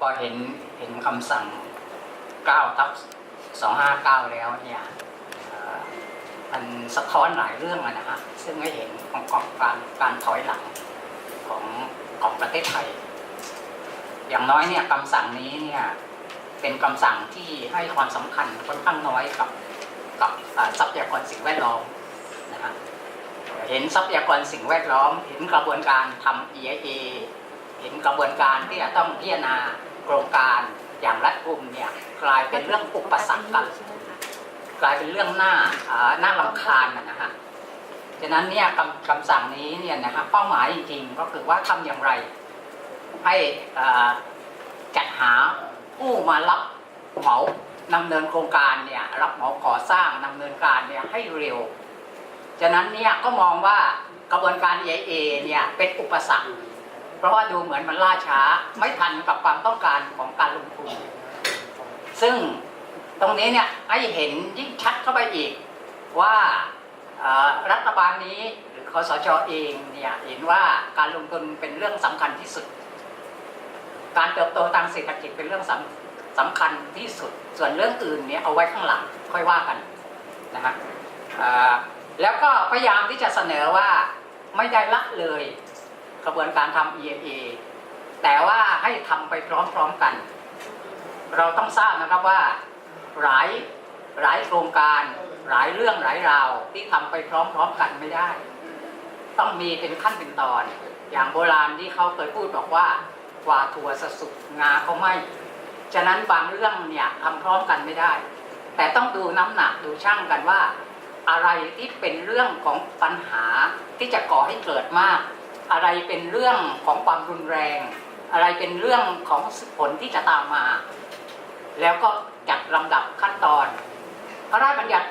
พอเห็นเห็นคำสั่ง9ทับ259 แล้วเนี่ยมันสะท้อนหลายเรื่องนะฮะซึ่งให้เห็นของของการการถอยหลังของของประเทศไทย อย่างน้อยเนี่ยคำสั่งนี้เนี่ยเป็นคำสั่งที่ให้ความสำคัญค่อนข้างน้อยกับกับทรัพยากรสิ่งแวดล้อมนะฮะเห็นทรัพยากรสิ่งแวดล้อม เห็นกระบวนการทำ EIA เห็นกระบวนการที่จะต้องพิจารณา ครงการอย่างรัดกุมเนี่ยกลายเป็นเรื่องอุปสรรคกันกลายเป็นเรื่องหน้าหน้าลำคาญนะนะฮะฉะนั้นเนี่ยคำคำสั่งนี้เนี่ยนะฮะเป้าหมายจริง ๆ ก็คือว่าทำอย่างไร ให้จัดหาผู้มารับเหมานำเนินโครงการเนี่ยรับเหมาก่อสร้างนำเนินการเนี่ยให้เร็ว ฉะนั้นเนี่ยก็มองว่ากระบวนการ EIA เนี่ยเป็นอุปสรรค เพราะว่าดูเหมือนมันล่าช้าไม่ทันกับความต้องการของการลงทุน ซึ่งตรงนี้เนี่ยให้เห็นยิ่งชัดเข้าไปอีกว่ารัฐบาลนี้หรือคอสชเองเนี่ยเห็นว่าการลงทุนเป็นเรื่องสำคัญที่สุด การเติบโตทางเศรษฐกิจเป็นเรื่องสำสำคัญที่สุด ส่วนเรื่องอื่นเนี่ยเอาไว้ข้างหลังค่อยว่ากันนะฮะแล้วก็พยายามที่จะเสนอว่าไม่ได้ละเลย กระบวนการทำ EIA แต่ว่าให้ทำไปพร้อมๆกัน เราต้องทราบนะครับว่าหลายหลายโครงการหลายเรื่องหลายราวที่ทำไปพร้อมๆกันไม่ได้ ต้องมีเป็นขั้นเป็นตอน อย่างโบราณที่เขาเคยพูดบอกว่ากว่าถั่วสสุกงาเขาไม่ฉะนั้นบางเรื่องเนี่ยทำพร้อมกันไม่ได้ แต่ต้องดูน้ำหนักดูช่างกันว่า อะไรที่เป็นเรื่องของปัญหาที่จะก่อให้เกิดมาก อะไรเป็นเรื่องของความรุนแรง อะไรเป็นเรื่องของผลที่จะตามมา แล้วก็จัดลำดับขั้นตอน พระราชบัญญัติ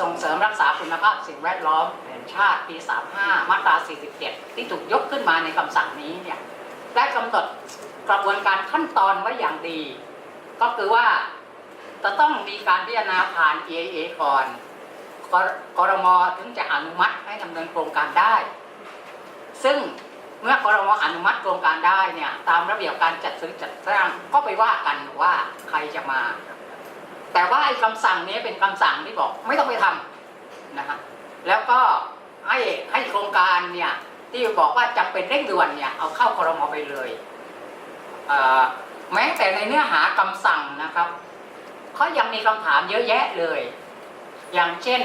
ส่งเสริมรักษาคุณภาพสิ่งแวดล้อมแห่งชาติปี 35 มาตรา 47 ที่ถูกยกขึ้นมาในคำสั่งนี้เนี่ยได้กำหนดกระบวนการขั้นตอนไว้อย่างดี ก็คือว่าจะต้องมีการพิจารณาผ่าน EIA ก่อนกรมถึงจะอนุมัติให้ดำเนินโครงการได้ ซึ่งเมื่อกรมออนุมัติโครงการได้เนี่ยตามระเบียบการจัดซื้อจัดสร้างก็ไปว่ากันว่าใครจะมา แต่ว่าไอ้คำสั่งนี้เป็นคำสั่งที่บอกไม่ต้องไปทำนะฮะแล้วก็ให้ให้โครงการเนี่ยที่บอกว่าจำเป็นเร่งด่วนเนี่ยเอาเข้าคอรมอไปเลยเแม้แต่ในเนื้อหาคำสั่งนะครับเขายังมีคำถามเยอะแยะเลย อย่างเช่น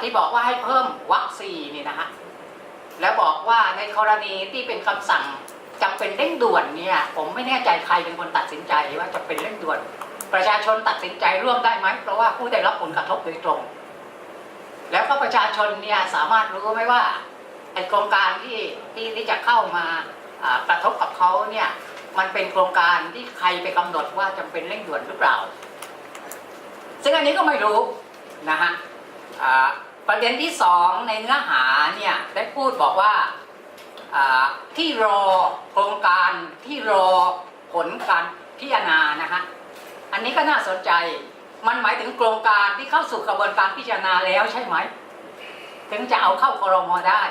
ที่บอกว่าให้เพิ่มวัคซีนนี่นะฮะ แล้วบอกว่าในกรณีที่เป็นคำสั่งจำเป็นเร่งด่วนเนี่ยผมไม่แน่ใจใครเป็นคนตัดสินใจว่าจะเป็นเร่งด่วน ประชาชนตัดสินใจร่วมได้ไหมเพราะว่าผู้ได้รับผลกระทบโดยตรง แล้วก็ประชาชนเนี่ยสามารถรู้ไหมว่าไอโครงการที่ที่ที่จะเข้ามาอ่ากระทบกับเขาเนี่ยมันเป็นโครงการที่ใครไปกำหนดว่าจำเป็นเร่งด่วนหรือเปล่า ซึ่งอันนี้ก็ไม่รู้นะฮะอ่า ประเด็นที่สองในเนื้อหาเนี่ยได้พูดบอกว่าที่รอโครงการที่รอผลการพิจารณานะฮะอันนี้ก็น่าสนใจมันหมายถึงโครงการที่เข้าสู่กระบวนการพิจารณาแล้วใช่ไหม ถึงจะเอาเข้าครมอได้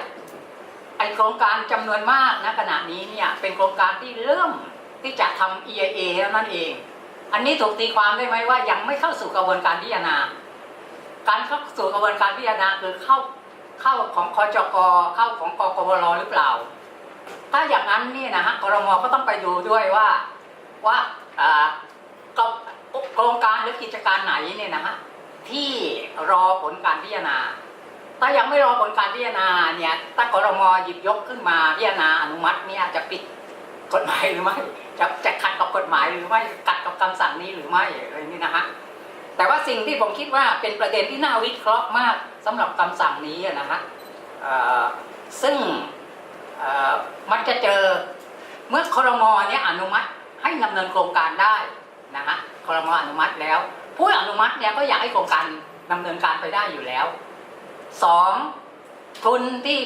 ไอโครงการจำนวนมากณขณะนี้เนี่ยเป็นโครงการที่เริ่มที่จะทำ EIA แล้วนั่นเอง อันนี้ถูกตีความได้ไหมว่ายังไม่เข้าสู่กระบวนการพิจารณา การเข้าสู่กระบวนการพิจารณาคือเข้าเข้าของคอจกเข้าของกกบลหรือเปล่า ถ้าอย่างนั้นนี่นะฮะกรมก็ต้องไปดูด้วยว่าว่าอ่าก็โครงการหรือกิจการไหนเนี่ยนะฮะที่รอผลการพิจารณา ถ้ายังไม่รอผลการพิจารณาเนี่ยถ้ากรมหยิบยกขึ้นมาพิจารณาอนุมัติเนี่ยจะปิดกฎหมายหรือไม่จะจะขัดกับกฎหมายหรือไม่ขัดกับคำสั่งนี้หรือไม่อะไรนี่นะฮะ แต่ว่าสิ่งที่ผมคิดว่าเป็นประเด็นที่น่าวิเคราะห์มากสำหรับคำสั่งนี้นะฮะซึ่งมันจะเจอเมื่อครมเนี่ยอนุมัติให้ดำเนินโครงการได้นะฮะครมอนุมัติแล้ว ผู้อนุมัติเนี่ยก็อยากให้โครงการดำเนินการไปได้อยู่แล้วสองทุนที่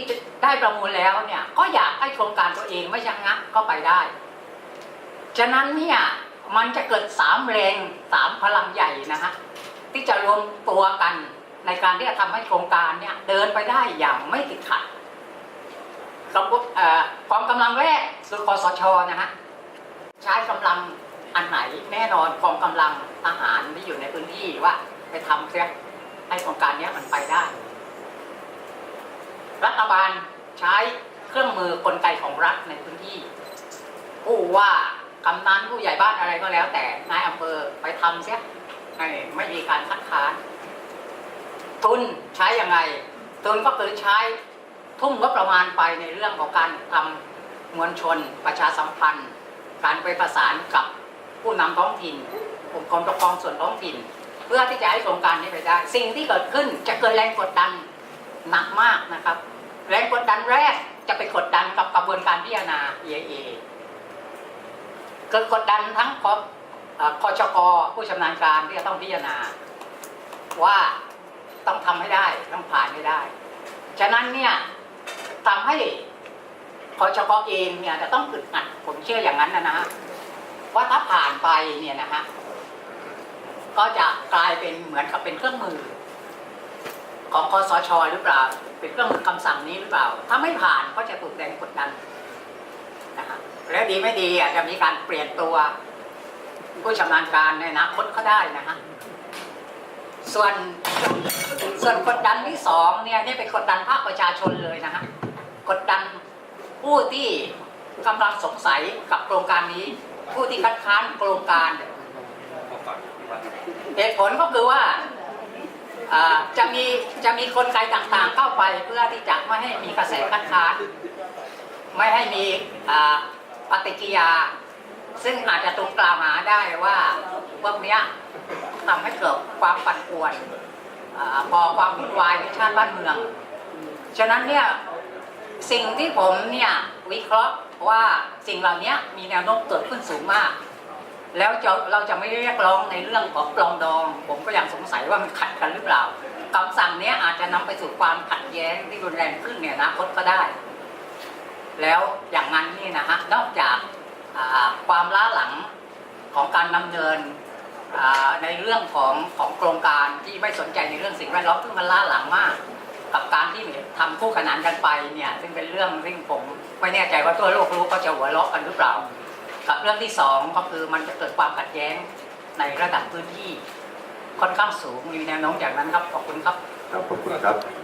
ได้ประมูลแล้วเนี่ยก็อยากให้โครงการตัวเองไม่ชะงักก็ไปได้ ฉะนั้นเนี่ย มันจะเกิดสามแรงสามพลังใหญ่นะฮะที่จะรวมตัวกันในการที่จะทำให้โครงการเนี่ยเดินไปได้อย่างไม่ติดขัดกระบวนเอ่อกองกำลังแรกคือคอสชนะฮะใช้กำลังอันไหนแน่นอนกองกำลังทหารที่อยู่ในพื้นที่ว่าไปทำเสียให้โครงการเนี้ยมันไปได้ รัฐบาลใช้เครื่องมือกลไกของรัฐในพื้นที่ผู้ว่า กำนันผู้ใหญ่บ้านอะไรก็แล้ว แต่นายอำเภอไปทำเสียไม่ไม่มีการคัดค้านทุนใช้ยังไง ทุนก็คือใช้ทุ่มงบประมาณไปในเรื่องของการทำมวลชนประชาสัมพันธ์ การไปประสานกับผู้นำท้องถิ่นองค์กรปกครองส่วนท้องถิ่น เพื่อที่จะให้โครงการนี้ไปได้ สิ่งที่เกิดขึ้นจะเกิดแรงกดดันหนักมากนะครับ แรงกดดันแรกจะไปกดดันกับกระบวนการพิจารณา EIA เกิดกดดันทั้งคเอ่อชกผู้ชำนาญการที่จะต้องพิจารณา ว่าต้องทำให้ได้ต้องผ่านให้ได้ ฉะนั้นเนี่ยทำให้คอชกเองเนี่ยจะต้องอึดอัดผมเชื่ออย่างนั้นนะนะฮะว่าถ้าผ่านไปเนี่ยนะฮะก็จะกลายเป็นเหมือนกับเป็นเครื่องมือ ของคอสชหรือเปล่า เป็นเครื่องมือคำสั่งนี้หรือเปล่า ถ้าไม่ผ่านก็จะถูกแรงกดดัน แล้วดีไม่ดีอาจจะมีการเปลี่ยนตัว ผู้ชำนาญการในอนาคตก็ได้นะฮะส่วนส่วนกดดันที่สองเนี่ยนี่เป็นกดดันภาคประชาชนเลยนะฮะกดดันผู้ที่กำลังสงสัยกับโครงการนี้ ผู้ที่คัดค้านโครงการเหตุผลก็คือว่าจะมีจะมีกลไกลต่างๆเข้าไปเพื่อที่จะไม่ให้มีกระแสคัดค้าน ไม่ให้มีอ ปฏิกิริยา ซึ่งอาจจะถูกกล่าวหาได้ว่าพวกนี้ทำให้เกิดความปั่นป่วนอาพอความวุ่นวายในชาติบ้านเมือง ฉะนั้นเนี่ยสิ่งที่ผมเนี่ยวิเคราะห์ว่าสิ่งเหล่านี้มีแนวโน้มเกิดขึ้นสูงมาก แล้วเราจะไม่เรียกร้องในเรื่องของปลองดอง ผมก็ยังสงสัยว่ามันขัดกันหรือเปล่าคำสั่งนี้อาจจะนำไปสู่ความขัดแย้งที่รุนแรงขึ้นเนี่ยนะคตก็ได้ แล้วอย่างนั้นนี่นะฮะนอกจากความล้าหลังของการดำเนินในเรื่องของของโครงการที่ไม่สนใจในเรื่องสิ่งแวดล้อมซึ่งมันล้าหลังมาก กับการที่ทำคู่ขนานกันไปเนี่ยซึ่งเป็นเรื่องซึ่งผมไม่แน่ใจว่าตัวโลกรู้ก็จะหัวเราะกันหรือเปล่า กับเรื่องที่สองก็คือมันจะเกิดความขัดแย้งในระดับพื้นที่ค่อนข้างสูงมีแนวโน้มอย่างนั้นครับขอบคุณครับขอบคุณครับ